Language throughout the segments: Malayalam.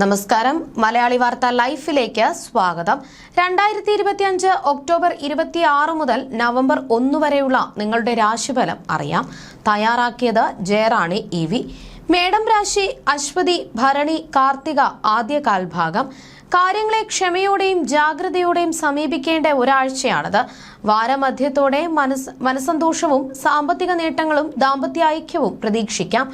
നമസ്കാരം. മലയാളി വാർത്ത ലൈഫിലേക്ക് സ്വാഗതം. രണ്ടായിരത്തി ഇരുപത്തിയഞ്ച് ഒക്ടോബർ ഇരുപത്തിയാറ് മുതൽ നവംബർ ഒന്ന് വരെയുള്ള നിങ്ങളുടെ രാശിഫലം അറിയാം. തയ്യാറാക്കിയത് ജയറാണി ഇ വി. മേടം രാശി അശ്വതി ഭരണി കാർത്തിക ആദ്യ കാൽഭാഗം. കാര്യങ്ങളെ ക്ഷമയോടെയും ജാഗ്രതയോടെയും സമീപിക്കേണ്ട ഒരാഴ്ചയാണിത്. വാരമധ്യത്തോടെ മനസ് മനസന്തോഷവും സാമ്പത്തിക നേട്ടങ്ങളും ദാമ്പത്യ ഐക്യവും പ്രതീക്ഷിക്കാം.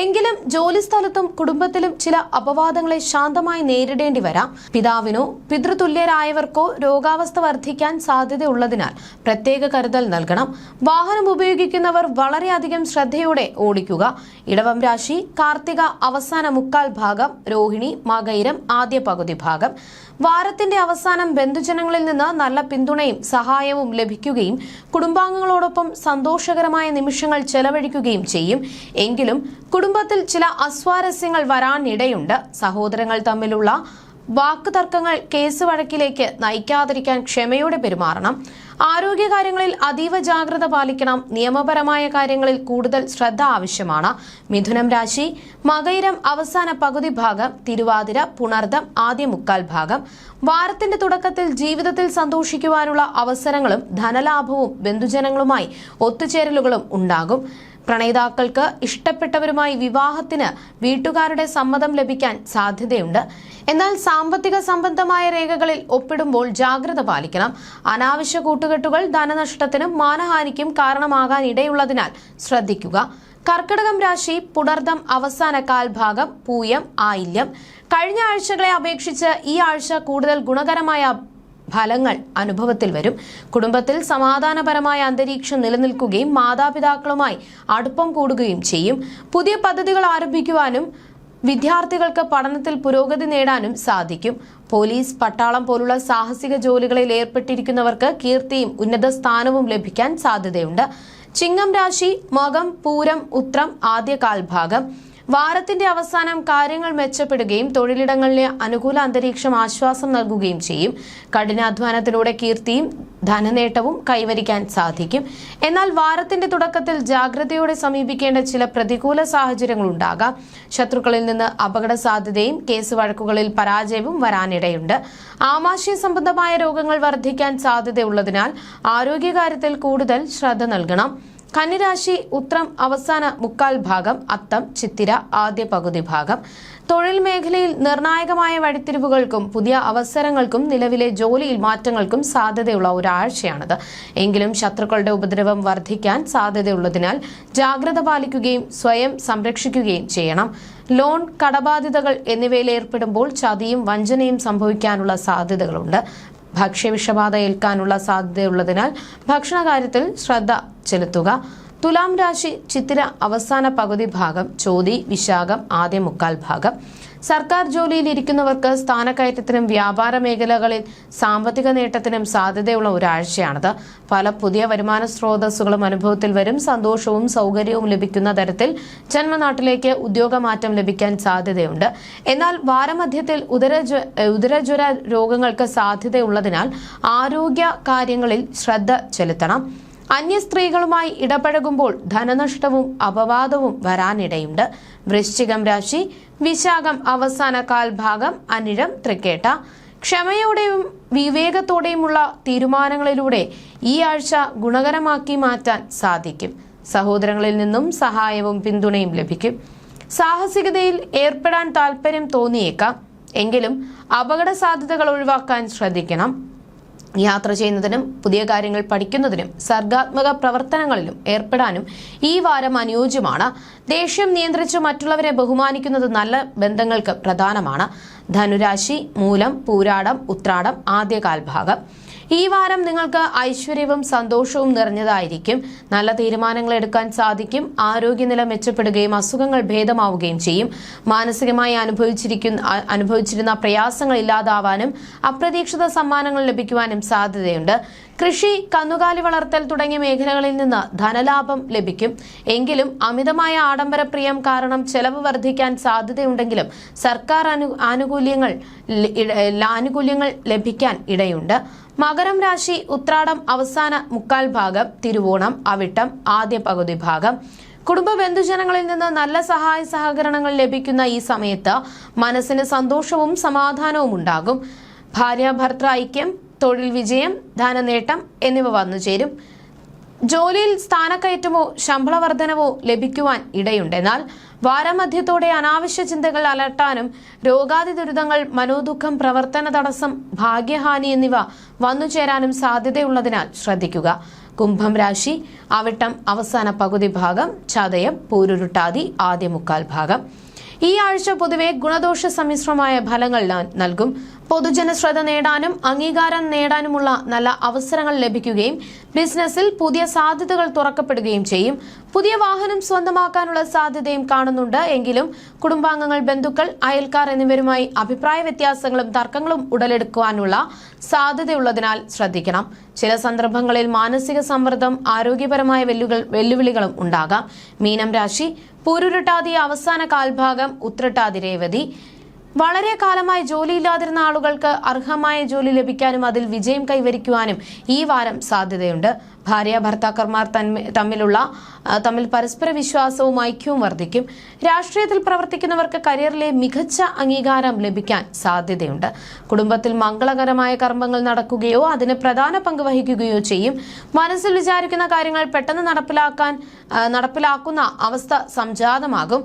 എങ്കിലും ജോലിസ്ഥലത്തും കുടുംബത്തിലും ചില അപവാദങ്ങളെ ശാന്തമായി നേരിടേണ്ടി വരാം. പിതാവിനോ പിതൃതുല്യരായവർക്കോ രോഗാവസ്ഥ വർദ്ധിക്കാൻ സാധ്യതയുള്ളതിനാൽ പ്രത്യേക കരുതൽ നൽകണം. വാഹനം ഉപയോഗിക്കുന്നവർ വളരെയധികം ശ്രദ്ധയോടെ ഓടിക്കുക. ഇടവം രാശി കാർത്തിക അവസാന മുക്കാൽ ഭാഗം രോഹിണി മകൈരം ആദ്യ പകുതി ഭാഗം. വാരത്തിന്റെ അവസാനം ബന്ധുജനങ്ങളിൽ നിന്ന് നല്ല പിന്തുണയും സഹായവും ലഭിക്കുകയും കുടുംബാംഗങ്ങളോടൊപ്പം സന്തോഷകരമായ നിമിഷങ്ങൾ ചെലവഴിക്കുകയും ചെയ്യും. എങ്കിലും കുടുംബത്തിൽ ചില അസ്വാരസ്യങ്ങൾ വരാനിടയുണ്ട്. സഹോദരങ്ങൾ തമ്മിലുള്ള വാക്കുതർക്കങ്ങൾ കേസ് വഴക്കിലേക്ക് നയിക്കാതിരിക്കാൻ ക്ഷമയോടെ പെരുമാറണം. ആരോഗ്യകാര്യങ്ങളിൽ അതീവ ജാഗ്രത പാലിക്കണം. നിയമപരമായ കാര്യങ്ങളിൽ കൂടുതൽ ശ്രദ്ധ ആവശ്യമാണ്. മിഥുനം രാശി മകയിരം അവസാന പകുതി ഭാഗം തിരുവാതിര പുണർദം ആദ്യ മുക്കാൽ ഭാഗം. വാരത്തിന്റെ തുടക്കത്തിൽ ജീവിതത്തിൽ സന്തോഷിക്കുവാനുള്ള അവസരങ്ങളും ധനലാഭവും ബന്ധുജനങ്ങളുമായി ഒത്തുചേരലുകളും ഉണ്ടാകും. പ്രണയിതാക്കൾക്ക് ഇഷ്ടപ്പെട്ടവരുമായി വിവാഹത്തിന് വീട്ടുകാരുടെ സമ്മതം ലഭിക്കാൻ സാധ്യതയുണ്ട്. എന്നാൽ സാമ്പത്തിക സംബന്ധമായ രേഖകളിൽ ഒപ്പിടുമ്പോൾ ജാഗ്രത പാലിക്കണം. അനാവശ്യ കൂട്ടുകെട്ടുകൾ ധനനഷ്ടത്തിനും മാനഹാനിക്കും കാരണമാകാനിടയുള്ളതിനാൽ ശ്രദ്ധിക്കുക. കർക്കിടകം രാശി പുണർദം അവസാന കാൽഭാഗം പൂയം ആയില്യം. കഴിഞ്ഞ ആഴ്ചകളെ അപേക്ഷിച്ച് ഈ ആഴ്ച കൂടുതൽ ഗുണകരമായ ഫലങ്ങൾ അനുഭവത്തിൽ വരും. കുടുംബത്തിൽ സമാധാനപരമായ അന്തരീക്ഷം നിലനിൽക്കുകയും മാതാപിതാക്കളുമായി അടുപ്പം കൂടുകയും ചെയ്യും. പുതിയ പദ്ധതികൾ ആരംഭിക്കുവാനും വിദ്യാർത്ഥികൾക്ക് പഠനത്തിൽ പുരോഗതി നേടാനും സാധിക്കും. പോലീസ് പട്ടാളം പോലുള്ള സാഹസിക ജോലികളിൽ ഏർപ്പെട്ടിരിക്കുന്നവർക്ക് കീർത്തിയും ഉന്നത സ്ഥാനവും ലഭിക്കാൻ സാധ്യതയുണ്ട്. ചിങ്ങം രാശി മകം പൂരം ഉത്രം ആദ്യ കാൽഭാഗം വാരത്തിന്റെ അവസാനം കാര്യങ്ങൾ മെച്ചപ്പെടുകയും തൊഴിലിടങ്ങളിലെ അനുകൂല അന്തരീക്ഷം ആശ്വാസം നൽകുകയും ചെയ്യും. കഠിനാധ്വാനത്തിലൂടെ കീർത്തിയും ധനനേട്ടവും കൈവരിക്കാൻ സാധിക്കും. എന്നാൽ വാരത്തിന്റെ തുടക്കത്തിൽ ജാഗ്രതയോടെ സമീപിക്കേണ്ട ചില പ്രതികൂല സാഹചര്യങ്ങൾ ഉണ്ടാകാം. ശത്രുക്കളിൽ നിന്ന് അപകട സാധ്യതയും കേസ് വഴക്കുകളിൽ പരാജയവും വരാനിടയുണ്ട്. ആമാശയ സംബന്ധമായ രോഗങ്ങൾ വർദ്ധിക്കാൻ സാധ്യതയുള്ളതിനാൽ ആരോഗ്യകാര്യത്തിൽ കൂടുതൽ ശ്രദ്ധ നൽകണം. കന്നിരാശി ഉത്രം അവസാന മുക്കാൽ ഭാഗം അത്തം ചിത്തിര ആദ്യ പകുതി ഭാഗം. തൊഴിൽ മേഖലയിൽ നിർണായകമായ വഴിത്തിരിവുകൾക്കും പുതിയ അവസരങ്ങൾക്കും നിലവിലെ ജോലിയിൽ മാറ്റങ്ങൾക്കും സാധ്യതയുള്ള ഒരാഴ്ചയാണിത്. എങ്കിലും ശത്രുക്കളുടെ ഉപദ്രവം വർദ്ധിക്കാൻ സാധ്യതയുള്ളതിനാൽ ജാഗ്രത പാലിക്കുകയും സ്വയം സംരക്ഷിക്കുകയും ചെയ്യണം. ലോൺ കടബാധ്യതകൾ എന്നിവയിൽ ഏർപ്പെടുമ്പോൾ ചതിയും വഞ്ചനയും സംഭവിക്കാനുള്ള സാധ്യതകളുണ്ട്. ഭക്ഷ്യവിഷബാധ ഏൽക്കാനുള്ള സാധ്യതയുള്ളതിനാൽ ഭക്ഷണകാര്യത്തിൽ ശ്രദ്ധ ചെലുത്തുക. തുലാം രാശി ചിത്തിര അവസാന പകുതി ഭാഗം ചോതി വിശാഖം ആദ്യ മുക്കാൽ ഭാഗം. സർക്കാർ ജോലിയിൽ ഇരിക്കുന്നവർക്ക് സ്ഥാനക്കയറ്റത്തിനും വ്യാപാര മേഖലകളിൽ സാമ്പത്തിക നേട്ടത്തിനും സാധ്യതയുള്ള ഒരാഴ്ചയാണിത്. പല പുതിയ വരുമാന സ്രോതസ്സുകളും അനുഭവത്തിൽ വരും. സന്തോഷവും സൗകര്യവും ലഭിക്കുന്ന തരത്തിൽ ജന്മനാട്ടിലേക്ക് ഉദ്യോഗമാറ്റം ലഭിക്കാൻ സാധ്യതയുണ്ട്. എന്നാൽ വാരമധ്യത്തിൽ ഉദരജ്വ ഉദരജ്വര രോഗങ്ങൾക്ക് സാധ്യതയുള്ളതിനാൽ ആരോഗ്യ കാര്യങ്ങളിൽ ശ്രദ്ധ ചെലുത്തണം. അന്യ സ്ത്രീകളുമായി ഇടപഴകുമ്പോൾ ധനനഷ്ടവും അപവാദവും വരാനിടയുണ്ട്. വൃശ്ചികം രാശി വിശാഖം അവസാന കാൽഭാഗം അനിഴം തൃക്കേട്ട. ക്ഷമയോടെയും വിവേകത്തോടെയുമുള്ള തീരുമാനങ്ങളിലൂടെ ഈ ആഴ്ച ഗുണകരമാക്കി മാറ്റാൻ സാധിക്കും. സഹോദരങ്ങളിൽ നിന്നും സഹായവും പിന്തുണയും ലഭിക്കും. സാഹസികതയിൽ ഏർപ്പെടാൻ താല്പര്യം തോന്നിയേക്കാം. എങ്കിലും അപകട സാധ്യതകൾ ഒഴിവാക്കാൻ ശ്രദ്ധിക്കണം. യാത്ര ചെയ്യുന്നതിനും പുതിയ കാര്യങ്ങൾ പഠിക്കുന്നതിനും സർഗാത്മക പ്രവർത്തനങ്ങളിലും ഏർപ്പെടാനും ഈ വാരം അനുയോജ്യമാണ്. ദേഷ്യം നിയന്ത്രിച്ച് മറ്റുള്ളവരെ ബഹുമാനിക്കുന്നത് നല്ല ബന്ധങ്ങൾക്ക് പ്രധാനമാണ്. ധനുരാശി മൂലം പൂരാടം ഉത്രാടം ആദ്യകാൽഭാഗം. ഈ വാരം നിങ്ങൾക്ക് ഐശ്വര്യവും സന്തോഷവും നിറഞ്ഞതായിരിക്കും. നല്ല തീരുമാനങ്ങൾ എടുക്കാൻ സാധിക്കും. ആരോഗ്യനില മെച്ചപ്പെടുകയും അസുഖങ്ങൾ ഭേദമാവുകയും ചെയ്യും. മാനസികമായി അനുഭവിച്ചിരിക്കുന്ന അനുഭവിച്ചിരുന്ന പ്രയാസങ്ങൾ ഇല്ലാതാവാനും അപ്രതീക്ഷിത സമ്മാനങ്ങൾ ലഭിക്കുവാനും സാധ്യതയുണ്ട്. കൃഷി കന്നുകാലി വളർത്തൽ തുടങ്ങിയ മേഖലകളിൽ നിന്ന് ധനലാഭം ലഭിക്കും. എങ്കിലും അമിതമായ ആഡംബരപ്രിയം കാരണം ചെലവ് വർദ്ധിക്കാൻ സാധ്യതയുണ്ടെങ്കിലും സർക്കാർ അനു ആനുകൂല്യങ്ങൾ ആനുകൂല്യങ്ങൾ ലഭിക്കാൻ ഇടയുണ്ട്. മകരം രാശി ഉത്രാടം അവസാന മുക്കാൽ ഭാഗം തിരുവോണം അവിട്ടം ആദ്യ പകുതി ഭാഗം. കുടുംബ ബന്ധുജനങ്ങളിൽ നിന്ന് നല്ല സഹായ സഹകരണങ്ങൾ ലഭിക്കുന്ന ഈ സമയത്ത് മനസ്സിന് സന്തോഷവും സമാധാനവും ഉണ്ടാകും. ഭാര്യ ഭർത്തൃ ഐക്യം തൊഴിൽ വിജയം ധനനേട്ടം എന്നിവ വന്നു ചേരും ജോലിയിൽ സ്ഥാനക്കയറ്റമോ ശമ്പള വർധനവോ ലഭിക്കുവാൻ ഇടയുണ്ട് എന്നാൽ വാരമധ്യത്തോടെ അനാവശ്യ ചിന്തകൾ അലട്ടാനും രോഗാതി ദുരിതങ്ങൾ മനോദുഃഖം പ്രവർത്തന തടസ്സം ഭാഗ്യഹാനി എന്നിവ വന്നുചേരാനും സാധ്യതയുള്ളതിനാൽ ശ്രദ്ധിക്കുക. കുംഭം രാശി അവിട്ടം അവസാന പകുതി ഭാഗം ചതയം പൂരുരുട്ടാതി ആദ്യ മുക്കാൽ ഭാഗം. ഈ ആഴ്ച പൊതുവെ ഗുണദോഷ സമ്മിശ്രമായ ഫലങ്ങൾ നൽകും. പൊതുജന ശ്രദ്ധ നേടാനും അംഗീകാരം നേടാനുമുള്ള നല്ല അവസരങ്ങൾ ലഭിക്കുകയും ബിസിനസ്സിൽ പുതിയ സാധ്യതകൾ തുറക്കപ്പെടുകയും ചെയ്യും. പുതിയ വാഹനം സ്വന്തമാക്കാനുള്ള സാധ്യതയും കാണുന്നുണ്ട്. എങ്കിലും കുടുംബാംഗങ്ങൾ ബന്ധുക്കൾ അയൽക്കാർ എന്നിവരുമായി അഭിപ്രായ വ്യത്യാസങ്ങളും തർക്കങ്ങളും ഉടലെടുക്കുവാനുള്ള സാധ്യതയുള്ളതിനാൽ ശ്രദ്ധിക്കണം. ചില സന്ദർഭങ്ങളിൽ മാനസിക സമ്മർദ്ദം ആരോഗ്യപരമായ വെല്ലുവിളികളും ഉണ്ടാകാം. മീനം രാശി പൂരുരുട്ടാതി അവസാന കാൽഭാഗം ഉത്രട്ടാതി രേവതി. വളരെ കാലമായി ജോലിയില്ലാതിരുന്ന ആളുകൾക്ക് അർഹമായ ജോലി ലഭിക്കാനും അതിൽ വിജയം കൈവരിക്കുവാനും ഈ വാരം സാധ്യതയുണ്ട്. ഭാര്യ ഭർത്താക്കന്മാർ തമ്മിലുള്ള തമ്മിൽ പരസ്പര വിശ്വാസവും ഐക്യവും വർദ്ധിക്കും. രാഷ്ട്രീയത്തിൽ പ്രവർത്തിക്കുന്നവർക്ക് കരിയറിലെ മികച്ച അംഗീകാരം ലഭിക്കാൻ സാധ്യതയുണ്ട്. കുടുംബത്തിൽ മംഗളകരമായ കർമ്മങ്ങൾ നടക്കുകയോ അതിന് പ്രധാന പങ്ക് വഹിക്കുകയോ ചെയ്യും. മനസ്സിൽ വിചാരിക്കുന്ന കാര്യങ്ങൾ പെട്ടെന്ന് നടപ്പിലാക്കാൻ നടപ്പിലാക്കുന്ന അവസ്ഥ സംജാതമാകും.